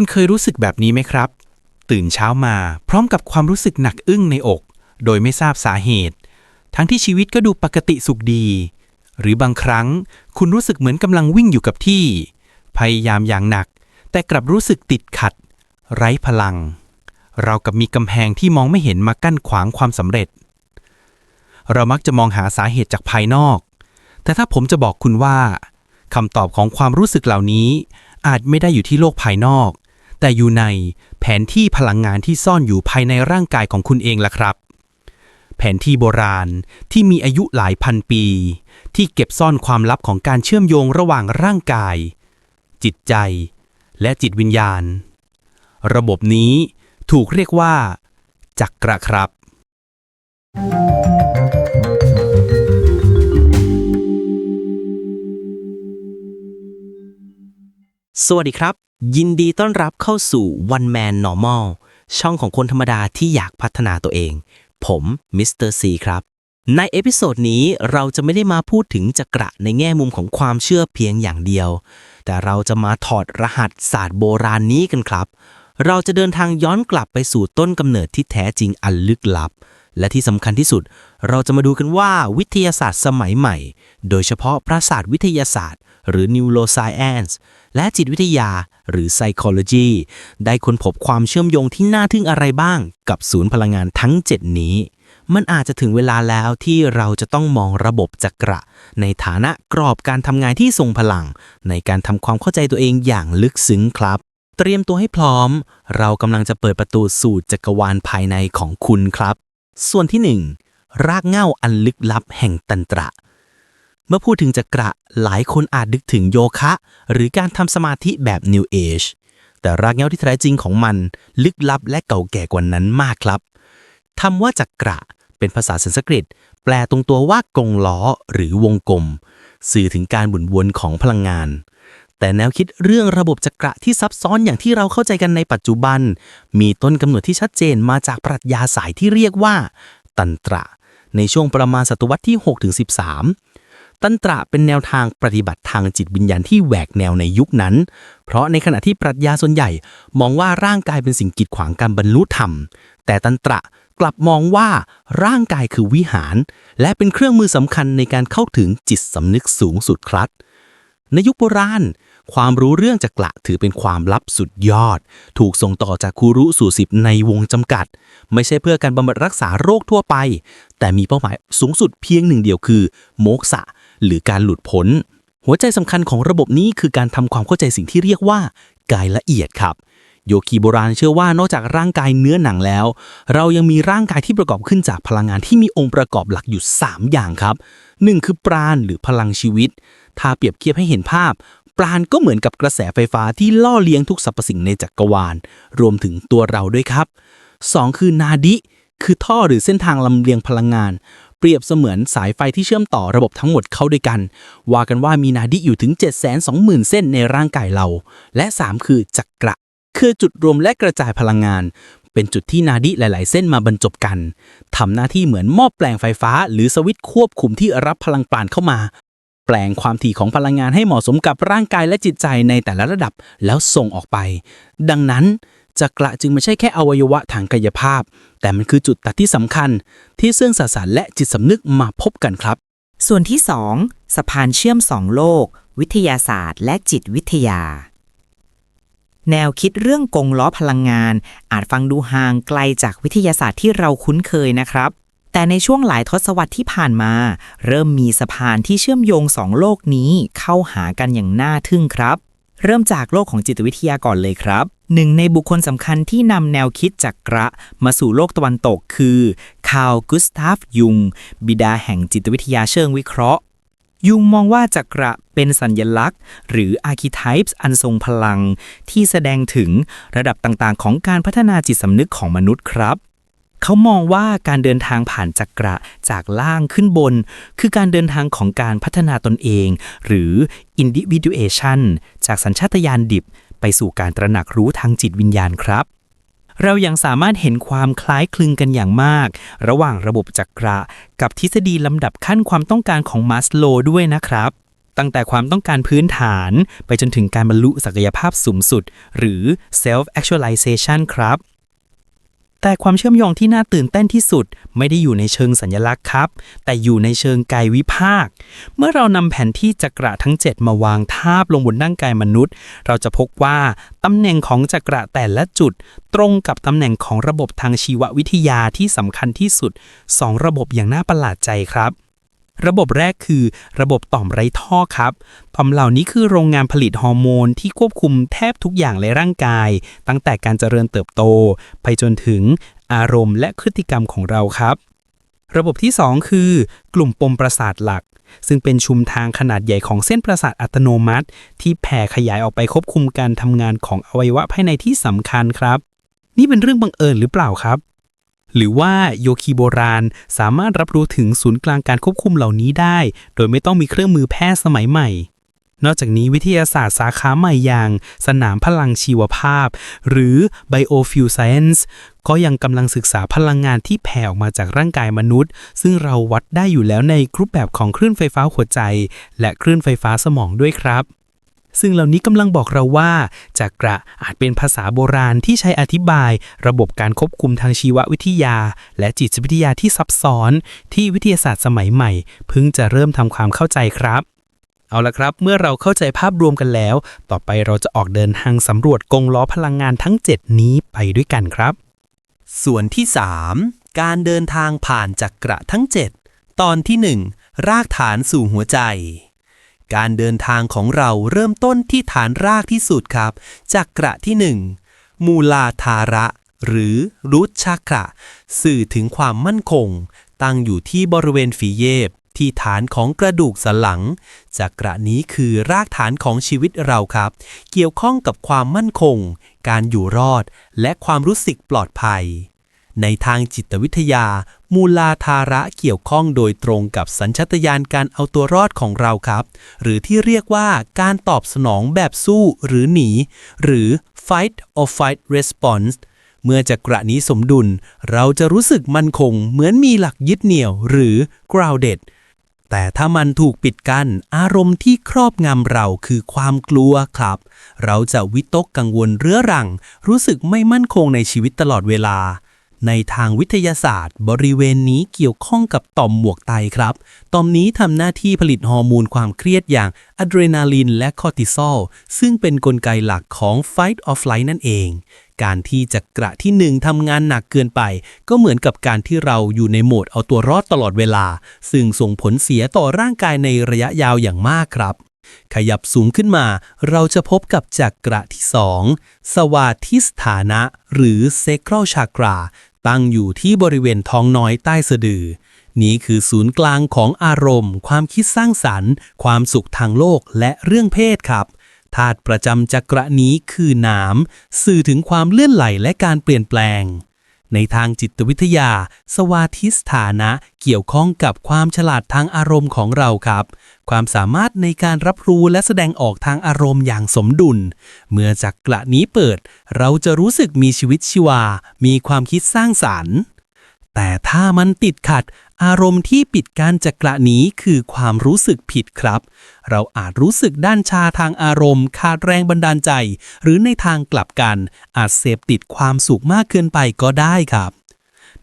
คุณเคยรู้สึกแบบนี้ไหมครับ ตื่นเช้ามาพร้อมกับความรู้สึกหนักอึ้งในอก โดยไม่ทราบสาเหตุ ทั้งที่ชีวิตก็ดูปกติสุขดี หรือบางครั้งคุณรู้สึกเหมือนกำลังวิ่งอยู่กับที่ พยายามอย่างหนัก แต่กลับรู้สึกติดขัด ไร้พลัง เรากับมีกำแพงที่มองไม่เห็นมากั้นขวางความสำเร็จ เรามักจะมองหาสาเหตุจากภายนอก แต่ถ้าผมจะบอกคุณว่าคำตอบของความรู้สึกเหล่านี้อาจไม่ได้อยู่ที่โลกภายนอก แต่อยู่ในแผนที่พลังงานที่ซ่อนอยู่ภายในร่างกายของคุณเองล่ะครับ แผนที่โบราณที่มีอายุหลายพันปี ที่เก็บซ่อนความลับของการเชื่อมโยงระหว่างร่างกาย จิตใจ และจิตวิญญาณ ระบบนี้ถูกเรียกว่า จักระครับ สวัสดีครับ ยินดีต้อนรับเข้าสู่ One Man Normal ช่องของคนธรรมดาที่อยากพัฒนาตัวเอง ผมมิสเตอร์ซีครับ ในเอพิโซดนี้เราจะไม่ได้มาพูดถึงจักระในแง่มุมของความเชื่อเพียงอย่างเดียว แต่เราจะมาถอดรหัสศาสตร์โบราณนี้กันครับ เราจะเดินทางย้อนกลับไปสู่ต้นกำเนิดที่แท้จริงอันลึกลับ และที่สำคัญที่สุด เราจะมาดูกันว่าวิทยาศาสตร์สมัยใหม่ โดยเฉพาะประสาทวิทยาศาสตร์ หรือ neuroscience และจิตวิทยา หรือ psychology ได้ค้นพบความเชื่อมโยงที่น่าทึ่งอะไรบ้าง กับศูนย์พลังงานทั้ง 7 นี้ มันอาจจะถึงเวลาแล้วที่เราจะต้องมองระบบจักระ ในฐานะกรอบการทำงานที่ทรงพลัง ในการทำความเข้าใจตัวเองอย่างลึกซึ้งครับเตรียมตัวให้พร้อม เรากำลังจะเปิดประตูสู่จักรวาลภายในของคุณครับ ส่วนที่ 1 รากเง้าอันลึกลับแห่งตันตระ เมื่อพูดถึงจักระหลายคนอาจนึกถึงโยคะ หรือการทำสมาธิแบบ New Age แต่รากเง้าที่แท้จริงของมันลึกลับและเก่าแก่กว่านั้นมากครับคำว่าจักระเป็นภาษาสันสกฤต แปลตรงตัวว่ากงล้อหรือวงกลม สื่อถึงการหมุนวนของพลังงาน แต่แนวคิดเรื่องระบบจักระที่ซับซ้อนอย่างที่เราเข้าใจกันในปัจจุบัน มีต้นกำเนิดที่ชัดเจนมาจากปรัชญาสายที่เรียกว่า ตันตระ ในช่วงประมาณศตวรรษที่ 6-13ตันตระเป็นแนวทางปฏิบัติทางจิตวิญญาณที่แหวกแนวในยุคนั้น เพราะในขณะที่ปรัชญาส่วนใหญ่มองว่าร่างกายเป็นสิ่งกีดขวางการบรรลุธรรม แต่ตันตระกลับมองว่าร่างกายคือวิหาร และเป็นเครื่องมือสำคัญในการเข้าถึงจิตสำนึกสูงสุดครับ ในยุคโบราณ ความรู้เรื่องจักระถือเป็นความลับสุดยอด ถูกส่งต่อจากครูรุสู่สิบในวงจำกัด ไม่ใช่เพื่อการบำบัดรักษาโรคทั่วไป แต่มีเป้าหมายสูงสุดเพียงหนึ่งเดียวคือ โมกษะ หรือการหลุดพ้น หัวใจสำคัญของระบบนี้คือการทำความเข้าใจสิ่งที่เรียกว่า กายละเอียดครับโยคีโบราณเชื่อว่านอกจากร่างกายเนื้อหนังแล้ว เรายังมีร่างกายที่ประกอบขึ้นจากพลังงานที่มีองค์ประกอบหลักอยู่ 3 อย่างครับ 1 คือปราณหรือพลังชีวิต ถ้าเปรียบเทียบให้เห็นภาพ ปราณก็เหมือนกับกระแสไฟฟ้าที่ล่อเลี้ยงทุกสรรพสิ่งในจักรวาล รวมถึงตัวเราด้วยครับ 2 คือนาดิ คือท่อหรือเส้นทางลำเลียงพลังงาน เปรียบเสมือนสายไฟที่เชื่อมต่อระบบทั้งหมดเข้าด้วยกัน ว่ากันว่ามีนาดิอยู่ถึง 720,000 เส้นในร่างกายเรา และ 3 คือจักระ คือจุดรวมและกระจายพลังงานเป็นจุดที่นาดิหลาย ๆ เส้นมาบรรจบกัน ทำหน้าที่เหมือนหม้อแปลงไฟฟ้า หรือสวิตช์ควบคุมที่รับพลังปาณเข้ามา แปลงความถี่ของพลังงานให้เหมาะสมกับร่างกายและจิตใจในแต่ละระดับแล้วส่งออกไป ดังนั้นจักระจึงไม่ใช่แค่อวัยวะทางกายภาพ แต่มันคือจุดตัดที่สำคัญ ที่เสื่องสสารและจิตสำนึกมาพบกันครับ ส่วนที่2สะพานเชื่อมสองโลก วิทยาศาสตร์ และจิตวิทยา แนวคิดเรื่องกงล้อพลังงาน อาจฟังดูห่างไกลจากวิทยาศาสตร์ที่เราคุ้นเคยนะครับ แต่ในช่วงหลายทศวรรษที่ผ่านมา เริ่มมีสะพานที่เชื่อมโยงสองโลกนี้เข้าหากันอย่างน่าทึ่งครับ เริ่มจากโลกของจิตวิทยาก่อนเลยครับ หนึ่งในบุคคลสำคัญที่นำแนวคิดจากกระมาสู่โลกตะวันตกคือคาร์ลกุสตาฟยุง บิดาแห่งจิตวิทยาเชิงวิเคราะห์ยุงมองว่าจักระเป็นสัญญลักษณ์ หรือ archetypes อันทรงพลัง ที่แสดงถึงระดับต่างๆ ของการพัฒนาจิตสำนึกของมนุษย์ครับ เขามองว่าการเดินทางผ่านจักระจากล่างขึ้นบน คือการเดินทางของการพัฒนาตนเอง หรือ individuation จากสัญชาตญาณดิบ ไปสู่การตระหนักรู้ทางจิตวิญญาณครับ เรายังสามารถเห็นความคล้ายคลึงกันอย่างมาก ระหว่างระบบจักระ กับทฤษฎีลำดับขั้นความต้องการของมัสโลด้วยนะครับ ตั้งแต่ความต้องการพื้นฐาน ไปจนถึงการบรรลุศักยภาพสูงสุด หรือ self actualization ครับ แต่ความเชื่อมโยงที่น่าตื่นเต้นที่สุด ไม่ได้อยู่ในเชิงสัญลักษณ์ครับ แต่อยู่ในเชิงกายวิภาค เมื่อเรานำแผนที่จักระทั้ง 7 มาวางทาบลงบนร่างกายมนุษย์ เราจะพบว่าตำแหน่งของจักระแต่ละจุด ตรงกับตำแหน่งของระบบทางชีววิทยาที่สำคัญที่สุด 2 ระบบอย่างน่าประหลาดใจครับ ระบบแรกคือระบบต่อมไร้ท่อครับ ต่อมเหล่านี้คือโรงงานผลิตฮอร์โมนที่ควบคุมแทบทุกอย่างในร่างกาย ตั้งแต่การเจริญเติบโต ไปจนถึงอารมณ์และพฤติกรรมของเราครับ ระบบที่ 2 คือกลุ่มปมประสาทหลัก ซึ่งเป็นชุมทางขนาดใหญ่ของเส้นประสาทอัตโนมัติ ที่แผ่ขยายออกไปควบคุมการทำงานของอวัยวะภายในที่สำคัญครับ นี่เป็นเรื่องบังเอิญหรือเปล่าครับ หรือว่าโยคีโบราณสามารถรับรู้ถึงศูนย์กลางการควบคุมเหล่านี้ได้ โดยไม่ต้องมีเครื่องมือแพทย์สมัยใหม่ นอกจากนี้วิทยาศาสตร์สาขาใหม่อย่าง สนามพลังชีวภาพ หรือ Biofuel Science ก็ยังกำลังศึกษาพลังงานที่แผ่ออกมาจากร่างกายมนุษย์ ซึ่งเราวัดได้อยู่แล้วในรูปแบบของคลื่นไฟฟ้าหัวใจ และคลื่นไฟฟ้าสมองด้วยครับ ซึ่งเหล่านี้กำลังบอกเราว่า จักระอาจเป็นภาษาโบราณที่ใช้อธิบาย ระบบการควบคุมทางชีววิทยา และจิตวิทยาที่ซับซ้อน ที่วิทยาศาสตร์สมัยใหม่ เพิ่งจะเริ่มทำความเข้าใจครับเอาละครับ เมื่อเราเข้าใจภาพรวมกันแล้ว ต่อไปเราจะออกเดินทางสำรวจกงล้อพลังงานทั้ง 7 นี้ไปด้วยกันครับ ส่วนที่ 3 การเดินทางผ่านจักระทั้ง 7 ตอนที่ 1 รากฐานสู่หัวใจ การเดินทางของเราเริ่มต้นที่ฐานรากที่สุดครับ จักระที่ 1 มูลาธาระ หรือรูทชักระ สื่อถึงความมั่นคง ตั้งอยู่ที่บริเวณฝีเยบที่ฐานของกระดูกสันหลัง จักระนี้คือรากฐานของชีวิตเราครับ เกี่ยวข้องกับความมั่นคง การอยู่รอด และความรู้สึกปลอดภัย ในทางจิตวิทยา มูลาธาระเกี่ยวข้องโดยตรงกับสัญชาตญาณการเอาตัวรอดของเราครับ หรือที่เรียกว่าการตอบสนองแบบสู้หรือหนี หรือ fight or flight response เมื่อจักระนี้สมดุล เราจะรู้สึกมั่นคงเหมือนมีหลักยึดเหนี่ยวหรือ grounded แต่ถ้ามันถูกปิดกัน้นอารมณ์ที่ครอบงำเราคือความกลัวครับ เราจะวิตกกังวลเรื้อรัง รู้สึกไม่มั่นคงในชีวิตตลอดเวลา ในทางวิทยาศาสตร์ บริเวณนี้เกี่ยวข้องกับต่อมหมวกไตครับ ต่อมนี้ทำหน้าที่ผลิตฮอร์โมนความเครียดอย่างอะดรีนาลินและคอร์ติซอล ซึ่งเป็นนกลไกหลักของ fight or flight นั่นเอง การที่จักระที่หนึ่งทำงานหนักเกินไป ก็เหมือนกับการที่เราอยู่ในโหมดเอาตัวรอดตลอดเวลา ซึ่งส่งผลเสียต่อร่างกายในระยะยาวอย่างมากครับขยับสูงขึ้นมา เราจะพบกับจักระที่ 2 สวาทิสฐานะ หรือเซคร a l ชากรา ตั้งอยู่ที่บริเวณท้องน้อยใต้สะดือ นี้คือศูนย์กลางของอารมณ์ ความคิดสร้างสรรค์ ความสุขทางโลกและเรื่องเพศครับธาตุประจำจักระนี้คือน้ำสื่อถึงความเลื่อนไหลและการเปลี่ยนแปลง ในทางจิตวิทยา สวาทิสฐานะ เกี่ยวข้องกับความฉลาดทางอารมณ์ของเราครับ ความสามารถในการรับรู้และแสดงออกทางอารมณ์อย่างสมดุล เมื่อจักระนี้เปิด เราจะรู้สึกมีชีวิตชีวา มีความคิดสร้างสรรค์ แต่ถ้ามันติดขัด อารมณ์ที่ปิดการจักระนี้คือความรู้สึกผิดครับ เราอาจรู้สึกด้านชาทางอารมณ์ ขาดแรงบันดาลใจ หรือในทางกลับกัน อาจเสพติดความสุขมากเกินไปก็ได้ครับ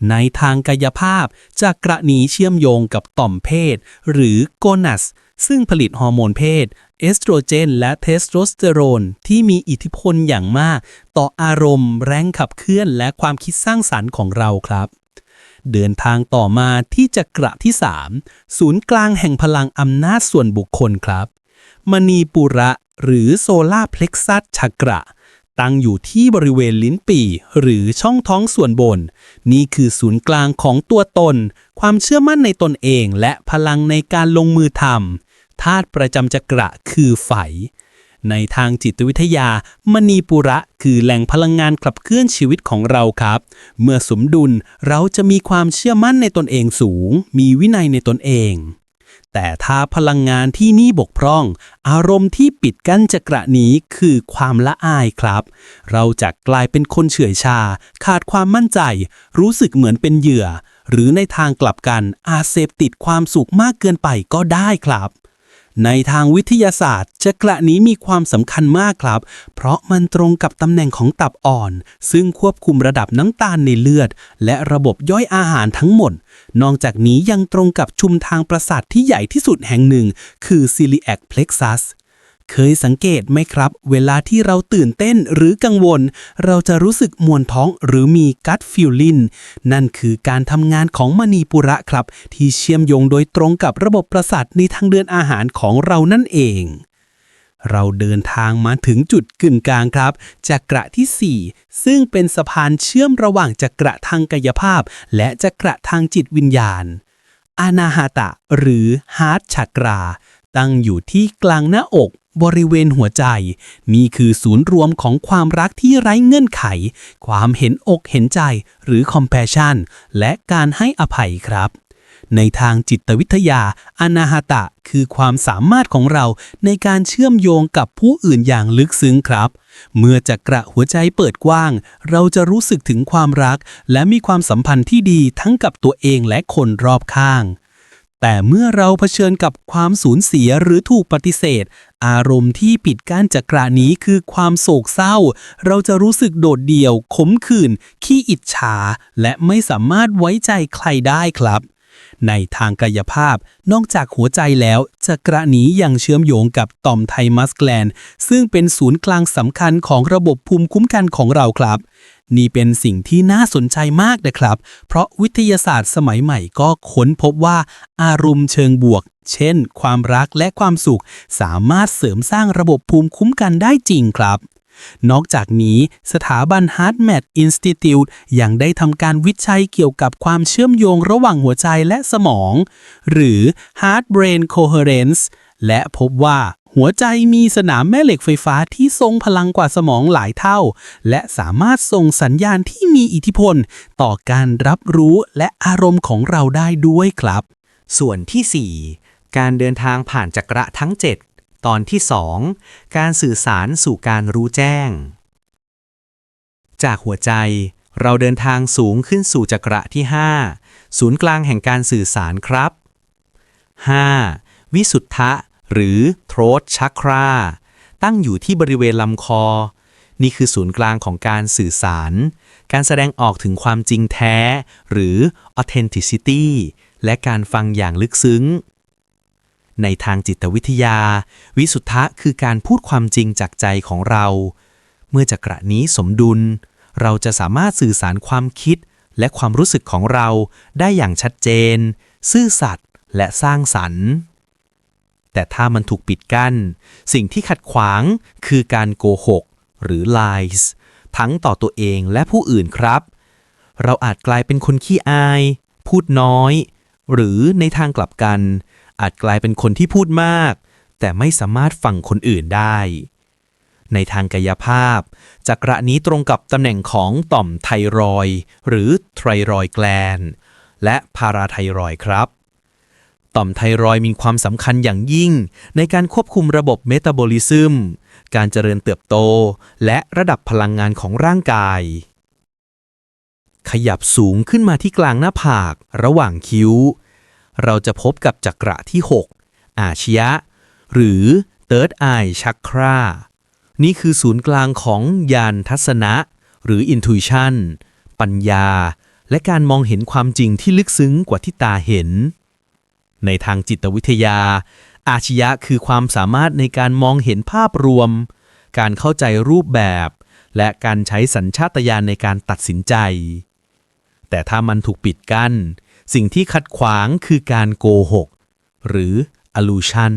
ในทางกายภาพจักระนี้เชื่อมโยงกับต่อมเพศ หรือโกนัส ซึ่งผลิตฮอร์โมนเพศ เอสโตรเจน และเทสโทสเตอโรน ที่มีอิทธิพลอย่างมาก ต่ออารมณ์ แรงขับเคลื่อนและความคิดสร้างสรรค์ของเราครับ เดินทางต่อมาที่จักระที่ 3 ศูนย์กลางแห่งพลังอำนาจส่วนบุคคลครับ มณีปุระหรือโซลาเพล็กซัสชักระ ตั้งอยู่ที่บริเวณลิ้นปี่ หรือช่องท้องส่วนบน นี่คือศูนย์กลางของตัวตน ความเชื่อมั่นในตนเองและพลังในการลงมือทำธาตุประจำจักระคือไฝ ในทางจิตวิทยามณีปุระคือแหล่งพลังงานขับเคลื่อนชีวิตของเราครับ เมื่อสมดุลเราจะมีความเชื่อมั่นในตนเองสูง มีวินัยในตนเอง แต่ถ้าพลังงานที่นี่บกพร่อง อารมณ์ที่ปิดกั้นจักระนี้คือความละอายครับ เราจะกลายเป็นคนเฉื่อยชา ขาดความมั่นใจ รู้สึกเหมือนเป็นเหยื่อ หรือในทางกลับกันอาจเสพติดความสุขมากเกินไปก็ได้ครับ ในทางวิทยาศาสตร์จักระนี้มีความสำคัญมากครับ เพราะมันตรงกับตำแหน่งของตับอ่อน ซึ่งควบคุมระดับน้ำตาลในเลือด และระบบย่อยอาหารทั้งหมด นอกจากนี้ยังตรงกับชุมทางประสาทที่ใหญ่ที่สุดแห่งหนึ่ง คือ celiac plexus เคยสังเกตไหมครับ เวลาที่เราตื่นเต้นหรือกังวล เราจะรู้สึกมวนท้องหรือมีกั t ฟิลลินนั่นคือการทำงานของมณีปุระครับ ที่เชื่อมโยงโดยตรงกับระบบประสาทในทางเดินอาหารของเรานั่นเอง เราเดินทางมาถึงจุดกึ่งกลางครับจักระทีสี่4 ซึ่งเป็นสะพานเชื่อมระหว่างจักระทางกายภาพ และจักระทางจิตวิญญาณ อานาฮาตะ หรือฮาร์ t ชักรา ตั้งอยู่ที่กลางหน้าอก บริเวณหัวใจ นี่คือศูนย์รวมของความรักที่ไร้เงื่อนไข ความเห็นอกเห็นใจหรือ compassion และการให้อภัยครับ ในทางจิตวิทยา อนาหตะ คือความสามารถของเราในการเชื่อมโยงกับผู้อื่นอย่างลึกซึ้งครับ เมื่อจักระหัวใจเปิดกว้าง เราจะรู้สึกถึงความรัก และมีความสัมพันธ์ที่ดีทั้งกับตัวเองและคนรอบข้างแต่เมื่อเราเผชิญกับความสูญเสียหรือถูกปฏิเสธ อารมณ์ที่ปิดกั้นจักระนี้คือความโศกเศร้า เราจะรู้สึกโดดเดี่ยว ขมขื่น ขี้อิจฉา และไม่สามารถไว้ใจใครได้ครับ ในทางกายภาพ นอกจากหัวใจแล้วจักระนี้ยังเชื่อมโยงกับต่อมไทมัสแกลน ซึ่งเป็นศูนย์กลางสำคัญของระบบภูมิคุ้มกันของเราครับ นี่เป็นสิ่งที่น่าสนใจมากนะครับ เพราะวิทยาศาสตร์สมัยใหม่ก็ค้นพบว่าอารมณ์เชิงบวก เช่น ความรักและความสุข สามารถเสริมสร้างระบบภูมิคุ้มกันได้จริงครับนอกจากนี้สถาบัน HeartMath Institute ยังได้ทำการวิจัยเกี่ยวกับความเชื่อมโยงระหว่างหัวใจและสมอง หรือ Heart Brain Coherence และพบว่า หัวใจมีสนามแม่เหล็กไฟฟ้าที่ทรงพลังกว่าสมองหลายเท่า และสามารถส่งสัญญาณที่มีอิทธิพล ต่อการรับรู้และอารมณ์ของเราได้ด้วยครับ ส่วนที่ 4 การเดินทางผ่านจักระทั้ง 7 ตอนที่ 2 การสื่อสารสู่การรู้แจ้ง จากหัวใจเราเดินทางสูงขึ้นสู่จักระที่ 5 ศูนย์กลางแห่งการสื่อสารครับ 5. วิสุทธะ หรือ throat chakra ตั้งอยู่ที่บริเวณลำคอ นี่คือศูนย์กลางของการสื่อสาร การแสดงออกถึงความจริงแท้ หรือ authenticity และการฟังอย่างลึกซึ้ง ในทางจิตวิทยา วิสุทธะคือการพูดความจริงจากใจของเรา เมื่อจักระนี้สมดุล เราจะสามารถสื่อสารความคิดและความรู้สึกของเราได้อย่างชัดเจน ซื่อสัตย์และสร้างสรรค์ แต่ถ้ามันถูกปิดกั้น สิ่งที่ขัดขวางคือการโกหก หรือ lies ทั้งต่อตัวเองและผู้อื่นครับ เราอาจกลายเป็นคนขี้อาย พูดน้อย หรือในทางกลับกัน อาจกลายเป็นคนที่พูดมาก แต่ไม่สามารถฟังคนอื่นได้ ในทางกายภาพ จักระนี้ตรงกับตำแหน่งของต่อมไทรอยหรือไทรอยแกลน และพาราไทรอยครับ ต่อมไทรอยมีความสำคัญอย่างยิ่ง ในการควบคุมระบบเมตาบอลิซึม การเจริญเติบโต และระดับพลังงานของร่างกาย ขยับสูงขึ้นมาที่กลางหน้าผาก ระหว่างคิ้ว เราจะพบกับจักระที่ 6 อาชยะ หรือ Third Eye Chakra นี่คือศูนย์กลางของญาณทัศนะ หรือ Intuition ปัญญา และการมองเห็นความจริงที่ลึกซึ้งกว่าที่ตาเห็น ในทางจิตวิทยา อาชญะคือความสามารถในการมองเห็นภาพรวม การเข้าใจรูปแบบ และการใช้สัญชาตญาณในการตัดสินใจ แต่ถ้ามันถูกปิดกั้น สิ่งที่ขัดขวางคือการโกหก หรือ illusion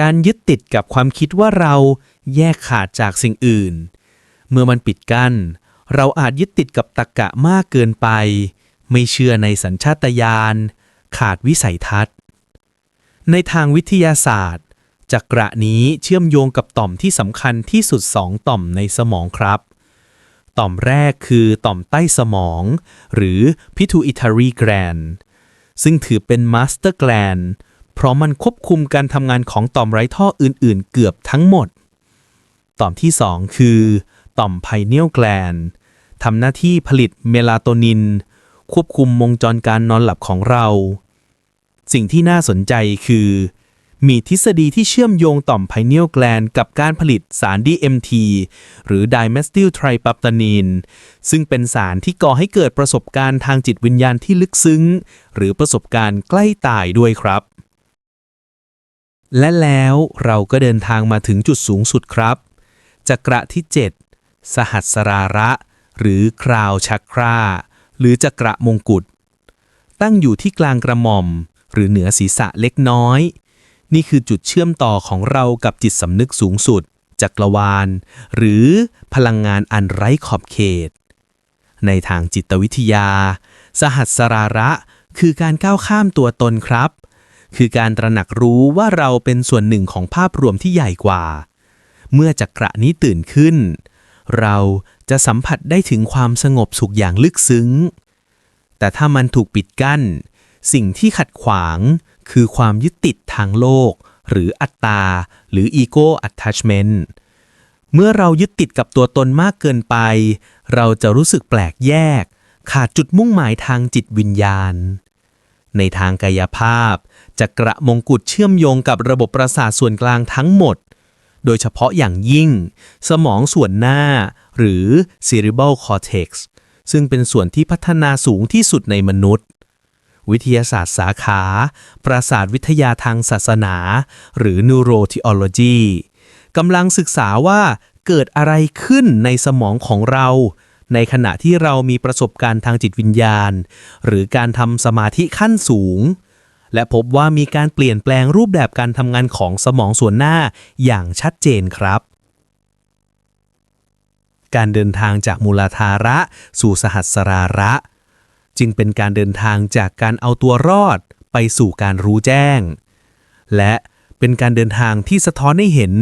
การยึดติดกับความคิดว่าเราแยกขาดจากสิ่งอื่น เมื่อมันปิดกั้น เราอาจยึดติดกับตรกกะมากเกินไป ไม่เชื่อในสัญชาตญาณ ขาดวิสัยทัศน์ ในทางวิทยาศาสตร์ จักระนี้เชื่อมโยงกับต่อมที่สำคัญที่สุดสองต่อมในสมองครับ ต่อมแรกคือต่อมใต้สมอง หรือ pituitary gland ซึ่งถือเป็น master gland เพราะมันควบคุมการทำงานของต่อมไร้ท่ออื่นๆ เกือบทั้งหมด ต่อมที่ 2 คือ ต่อม pineal gland ทำหน้าที่ผลิตเมลาโทนิน ควบคุมวงจรการนอนหลับของเรา สิ่งที่น่าสนใจคือ มีทฤษฎีที่เชื่อมโยงต่อมไพเนียลแกลนกับการผลิตสาร DMT หรือ dimethyl triptylene ซึ่งเป็นสารที่ก่อให้เกิดประสบการณ์ทางจิตวิญญาณที่ลึกซึ้ง หรือประสบการณ์ใกล้ตายด้วยครับ และแล้วเราก็เดินทางมาถึงจุดสูงสุดครับจักระที่ 7 สหัสราระ หรือคราวชักรา หรือจักระมงกุฎตั้งอยู่ที่กลางกระหม่อม หรือเหนือศีรษะเล็กน้อย นี่คือจุดเชื่อมต่อของเรากับจิตสำนึกสูงสุด จักรวาล หรือพลังงานอันไร้ขอบเขต ในทางจิตวิทยา สหัสราระคือการก้าวข้ามตัวตนครับ คือการตระหนักรู้ว่าเราเป็นส่วนหนึ่งของภาพรวมที่ใหญ่กว่า เมื่อจักระนี้ตื่นขึ้น เราจะสัมผัสได้ถึงความสงบสุขอย่างลึกซึ้ง แต่ถ้ามันถูกปิดกั้น สิ่งที่ขัดขวางคือความยึดติดทางโลก หรืออัตตา หรือ ego attachment เมื่อเรายึดติดกับตัวตนมากเกินไป เราจะรู้สึกแปลกแยก ขาดจุดมุ่งหมายทางจิตวิญญาณ ในทางกายภาพ จักระมงกุฎเชื่อมโยงกับระบบประสาทส่วนกลางทั้งหมด โดยเฉพาะอย่างยิ่ง สมองส่วนหน้า หรือ cerebral cortex ซึ่งเป็นส่วนที่พัฒนาสูงที่สุดในมนุษย์ วิทยาศาสตร์สาขา ประสาทวิทยาทางศาสนา หรือ neurotheology กำลังศึกษาว่าเกิดอะไรขึ้นในสมองของเรา ในขณะที่เรามีประสบการณ์ทางจิตวิญญาณ หรือการทำสมาธิขั้นสูง และพบว่ามีการเปลี่ยนแปลงรูปแบบการทำงานของสมองส่วนหน้าอย่างชัดเจนครับ การเดินทางจากมูลธาระ สู่สหัสราระ จึงเป็นการเดินทางจากการเอาตัวรอด ไปสู่การรู้แจ้ง และเป็นการเดินทางที่สะท้อนให้เห็น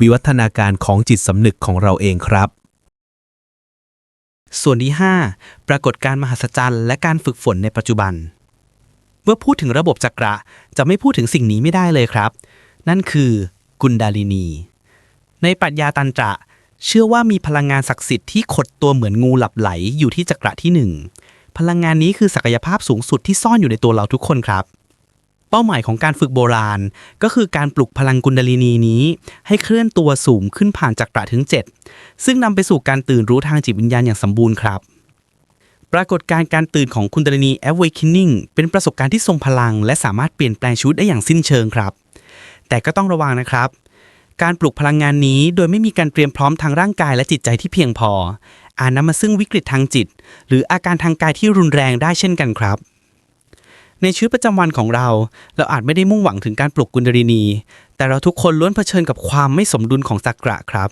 วิวัฒนาการของจิตสำนึกของเราเองครับ ส่วนที่ 5 ปรากฏการมหัศจรรย์และการฝึกฝนในปัจจุบัน มื่อพูดถึงระบบจักระจะไม่พูดถึงสิ่งนี้ไม่ได้เลยครับ นั่นคือกุนดาลินี ในปรัชญาตันตระเชื่อว่ามีพลังงานศักดิ์สิทธิ์ที่ขดตัวเหมือนงูหลับไหลอยู่ที่จักระที่หนึ่งพลังงานนี้คือศักยภาพสูงสุดที่ซ่อนอยู่ในตัวเราทุกคนครับ เป้าหมายของการฝึกโบราณ ก็คือการปลุกพลังกุนดาลินีนี้ ให้เคลื่อนตัวสูงขึ้นผ่านจักระถึง 7 ซึ่งนำไปสู่การตื่นรู้ทางจิตวิญญาณอย่างสมบูรณ์ครับ ปรากฏการณ์การตื่นของคุณดาลินี awakening เป็นประสบการณ์ที่ทรงพลัง และสามารถเปลี่ยนแปลงชีวิตได้อย่างสิ้นเชิงครับ แต่ก็ต้องระวังนะครับ การปลุกพลังงานนี้โดยไม่มีการเตรียมพร้อมทางร่างกายและจิตใจที่เพียงพอ อาจนำมาซึ่งวิกฤตทางจิต หรืออาการทางกายที่รุนแรงได้เช่นกันครับ ในชีวิตประจำวันของเรา เราอาจไม่ได้มุ่งหวังถึงการปลุกกุนดาลินี แต่เราทุกคนล้วนเผชิญกับความไม่สมดุลของจักระครับ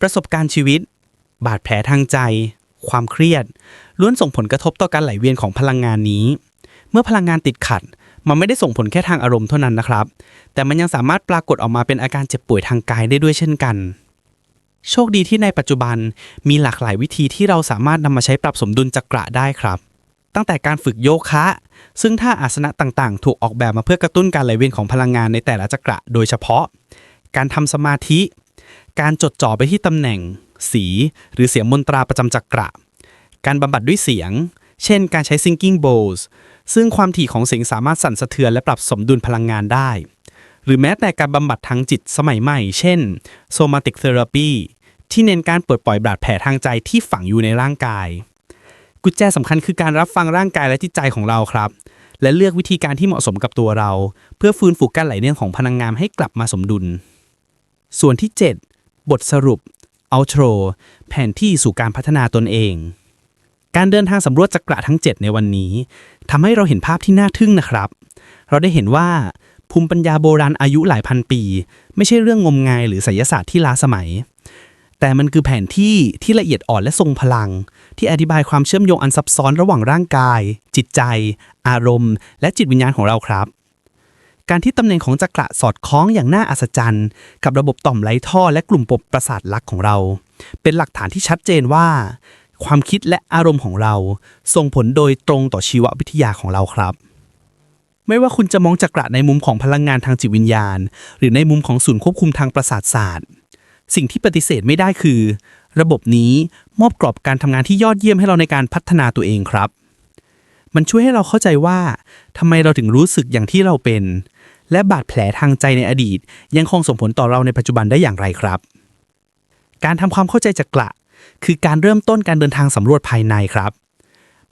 ประสบการณ์ชีวิต บาดแผลทางใจ ความเครียดล้วนส่งผลกระทบต่อการไหลเวียนของพลังงานนี้ เมื่อพลังงานติดขัด มันไม่ได้ส่งผลแค่ทางอารมณ์เท่านั้นนะครับ แต่มันยังสามารถปรากฏออกมาเป็นอาการเจ็บป่วยทางกายได้ด้วยเช่นกัน โชคดีที่ในปัจจุบันมีหลากหลายวิธีที่เราสามารถนำมาใช้ปรับสมดุลจักระได้ครับ ตั้งแต่การฝึกโยคะ ซึ่งท่าอาสนะต่างๆ ถูกออกแบบมาเพื่อกระตุ้นการไหลเวียนของพลังงานในแต่ละจักระโดยเฉพาะ การทำสมาธิ การจดจ่อไปที่ตำแหน่ง สี หรือเสียงมนตราประจำจักระ การบำบัดด้วยเสียง เช่น การใช้ singing bowls ซึ่งความถี่ของเสียงสามารถสั่นสะเทือนและปรับสมดุลพลังงานได้ หรือแม้แต่การบำบัดทางจิตสมัยใหม่ เช่น somatic therapy ที่เน้นการเปลดปล่อยบาดแผลทางใจที่ฝังอยู่ในร่างกาย กุญแจสำคัญคือการรับฟังร่างกายและจิตใจของเราครับ และเลือกวิธีการที่เหมาะสมกับตัวเรา เพื่อฟื้นฟูการไหลเวียนของพลังงานให้กลับมาสมดุล ส่วนที่ 7 บทสรุป outro แผนที่สู่การพัฒนาตนเอง การเดินทางสำรวจจักระทั้ง 7 ในวันนี้ทำให้เราเห็นภาพที่น่าทึ่งนะครับ เราได้เห็นว่าภูมิปัญญาโบราณอายุหลายพันปี ไม่ใช่เรื่องงมงายหรือไสยศาสตร์ที่ล้าสมัย แต่มันคือแผนที่ที่ละเอียดอ่อนและทรงพลัง ที่อธิบายความเชื่อมโยงอันซับซ้อนระหว่างร่างกาย จิตใจ อารมณ์ และจิตวิญญาณของเราครับ การที่ตำแหน่งของจักระสอดคล้องอย่างน่าอัศจรรย์ กับระบบต่อมไร้ท่อและกลุ่มปมประสาทลักของเรา เป็นหลักฐานที่ชัดเจนว่า ความคิดและอารมณ์ของเรา ส่งผลโดยตรงต่อชีววิทยาของเราครับ ไม่ว่าคุณจะมองจักระในมุมของพลังงานทางจิตวิญญาณ หรือในมุมของศูนย์ควบคุมทางประสาทศาสตร์ สิ่งที่ปฏิเสธไม่ได้คือ ระบบนี้มอบกรอบการทำงานที่ยอดเยี่ยมให้เราในการพัฒนาตัวเองครับมันช่วยให้เราเข้าใจว่าทำไมเราถึงรู้สึกอย่างที่เราเป็น และบาดแผลทางใจในอดีต ยังคงส่งผลต่อเราในปัจจุบันได้อย่างไรครับ การทำความเข้าใจจากกระคือการเริ่มต้นการเดินทางสำรวจภายในครับ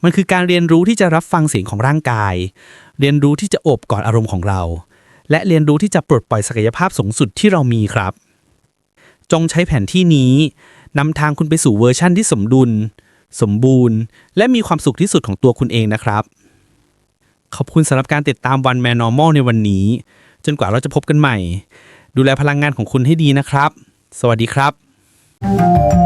มันคือการเรียนรู้ที่จะรับฟังเสียงของร่างกาย เรียนรู้ที่จะโอบกอดอารมณ์ของเรา และเรียนรู้ที่จะปลดปล่อยศักยภาพสูงสุดที่เรามีครับ จงใช้แผนที่นี้นำทางคุณไปสู่เวอร์ชั่นที่สมดุล สมบูรณ์ และมีความสุขที่สุดของตัวคุณเองนะครับ ขอบคุณสำหรับการติดตามวันแมนนอร์มอลในวันนี้ จนกว่าเราจะพบกันใหม่ ดูแลพลังงานของคุณให้ดีนะครับ สวัสดีครับ thank you